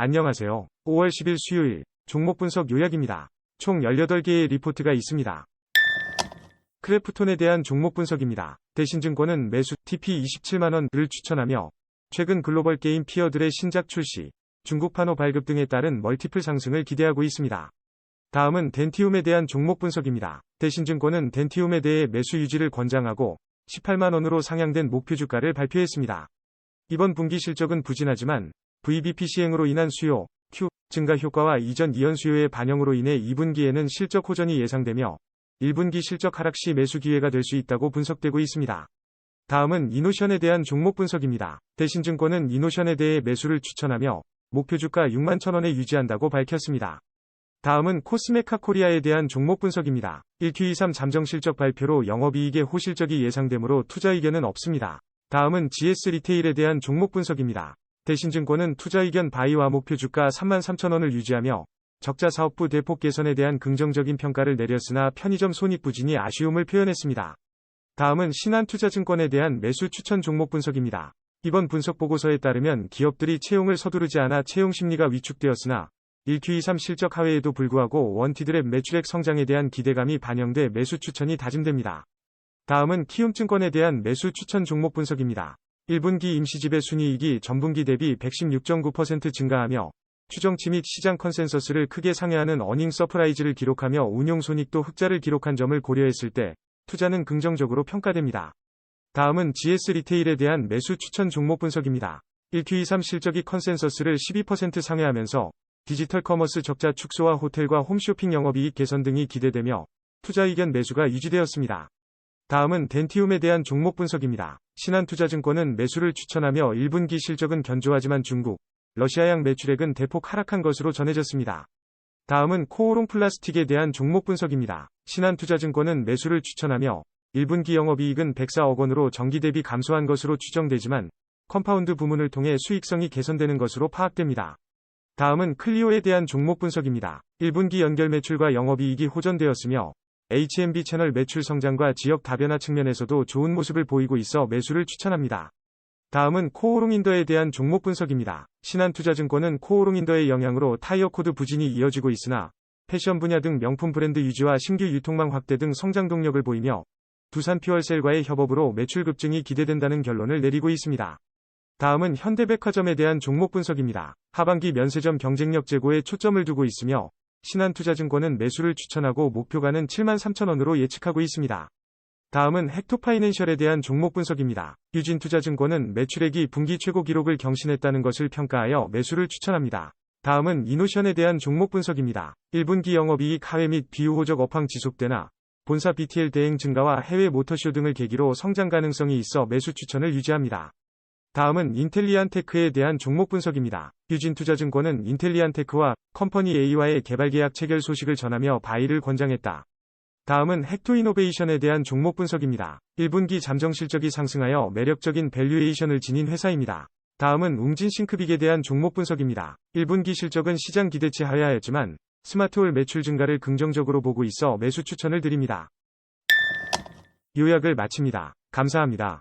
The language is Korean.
안녕하세요. 5월 10일 수요일 종목 분석 요약입니다. 총 18개의 리포트가 있습니다. 크래프톤에 대한 종목 분석입니다. 대신증권은 매수 TP 27만원을 추천하며 최근 글로벌 게임 피어들의 신작 출시, 중국 판호 발급 등에 따른 멀티플 상승을 기대하고 있습니다. 다음은 덴티움에 대한 종목 분석입니다. 대신증권은 덴티움에 대해 매수 유지를 권장하고 18만원으로 상향된 목표 주가를 발표했습니다. 이번 분기 실적은 부진하지만 VBP 시행으로 인한 수요, Q, 증가 효과와 이전 이연 수요의 반영으로 인해 2분기에는 실적 호전이 예상되며 1분기 실적 하락 시 매수 기회가 될 수 있다고 분석되고 있습니다. 다음은 이노션에 대한 종목 분석입니다. 대신증권은 이노션에 대해 매수를 추천하며 목표 주가 6만 1천원에 유지한다고 밝혔습니다. 다음은 코스메카 코리아에 대한 종목 분석입니다. 1Q23 잠정 실적 발표로 영업이익의 호실적이 예상되므로 투자 의견은 없습니다. 다음은 GS 리테일에 대한 종목 분석입니다. 대신증권은 투자 의견 바이와 목표 주가 3만 3천원을 유지하며 적자 사업부 대폭 개선에 대한 긍정적인 평가를 내렸으나 편의점 손익 부진이 아쉬움을 표현했습니다. 다음은 신한투자증권에 대한 매수 추천 종목 분석입니다. 이번 분석 보고서에 따르면 기업들이 채용을 서두르지 않아 채용 심리가 위축되었으나 1Q23 실적 하회에도 불구하고 원티드랩 매출액 성장에 대한 기대감이 반영돼 매수 추천이 다짐됩니다. 다음은 키움증권에 대한 매수 추천 종목 분석입니다. 1분기 임시지배 순이익이 전분기 대비 116.9% 증가하며 추정치 및 시장 컨센서스를 크게 상회하는 어닝 서프라이즈를 기록하며 운용 손익도 흑자를 기록한 점을 고려했을 때 투자는 긍정적으로 평가됩니다. 다음은 GS 리테일에 대한 매수 추천 종목 분석입니다. 1Q23 실적이 컨센서스를 12% 상회하면서 디지털 커머스 적자 축소와 호텔과 홈쇼핑 영업이익 개선 등이 기대되며 투자 의견 매수가 유지되었습니다. 다음은 덴티움에 대한 종목 분석입니다. 신한투자증권은 매수를 추천하며 1분기 실적은 견조하지만 중국, 러시아양 매출액은 대폭 하락한 것으로 전해졌습니다. 다음은 코오롱 플라스틱에 대한 종목 분석입니다. 신한투자증권은 매수를 추천하며 1분기 영업이익은 104억 원으로 정기 대비 감소한 것으로 추정되지만 컴파운드 부문을 통해 수익성이 개선되는 것으로 파악됩니다. 다음은 클리오에 대한 종목 분석입니다. 1분기 연결 매출과 영업이익이 호전되었으며 HMB 채널 매출 성장과 지역 다변화 측면에서도 좋은 모습을 보이고 있어 매수를 추천합니다. 다음은 코오롱인더에 대한 종목 분석입니다. 신한투자증권은 코오롱인더의 영향으로 타이어 코드 부진이 이어지고 있으나 패션 분야 등 명품 브랜드 유지와 신규 유통망 확대 등 성장 동력을 보이며 두산 퓨얼셀과의 협업으로 매출 급증이 기대된다는 결론을 내리고 있습니다. 다음은 현대백화점에 대한 종목 분석입니다. 하반기 면세점 경쟁력 제고에 초점을 두고 있으며 신한투자증권은 매수를 추천하고 목표가는 7만 3천원으로 예측하고 있습니다. 다음은 헥토파이낸셜에 대한 종목 분석입니다. 유진투자증권은 매출액이 분기 최고 기록을 경신했다는 것을 평가하여 매수를 추천합니다. 다음은 이노션에 대한 종목 분석입니다. 1분기 영업이익 하회 및 비우호적 업황 지속되나 본사 BTL 대행 증가와 해외 모터쇼 등을 계기로 성장 가능성이 있어 매수 추천을 유지합니다. 다음은 인텔리안테크에 대한 종목 분석입니다. 유진 투자증권은 인텔리안테크와 컴퍼니 A와의 개발 계약 체결 소식을 전하며 바이를 권장했다. 다음은 헥토 이노베이션에 대한 종목 분석입니다. 1분기 잠정 실적이 상승하여 매력적인 밸류에이션을 지닌 회사입니다. 다음은 웅진 싱크빅에 대한 종목 분석입니다. 1분기 실적은 시장 기대치 하야였지만 스마트홀 매출 증가를 긍정적으로 보고 있어 매수 추천을 드립니다. 요약을 마칩니다. 감사합니다.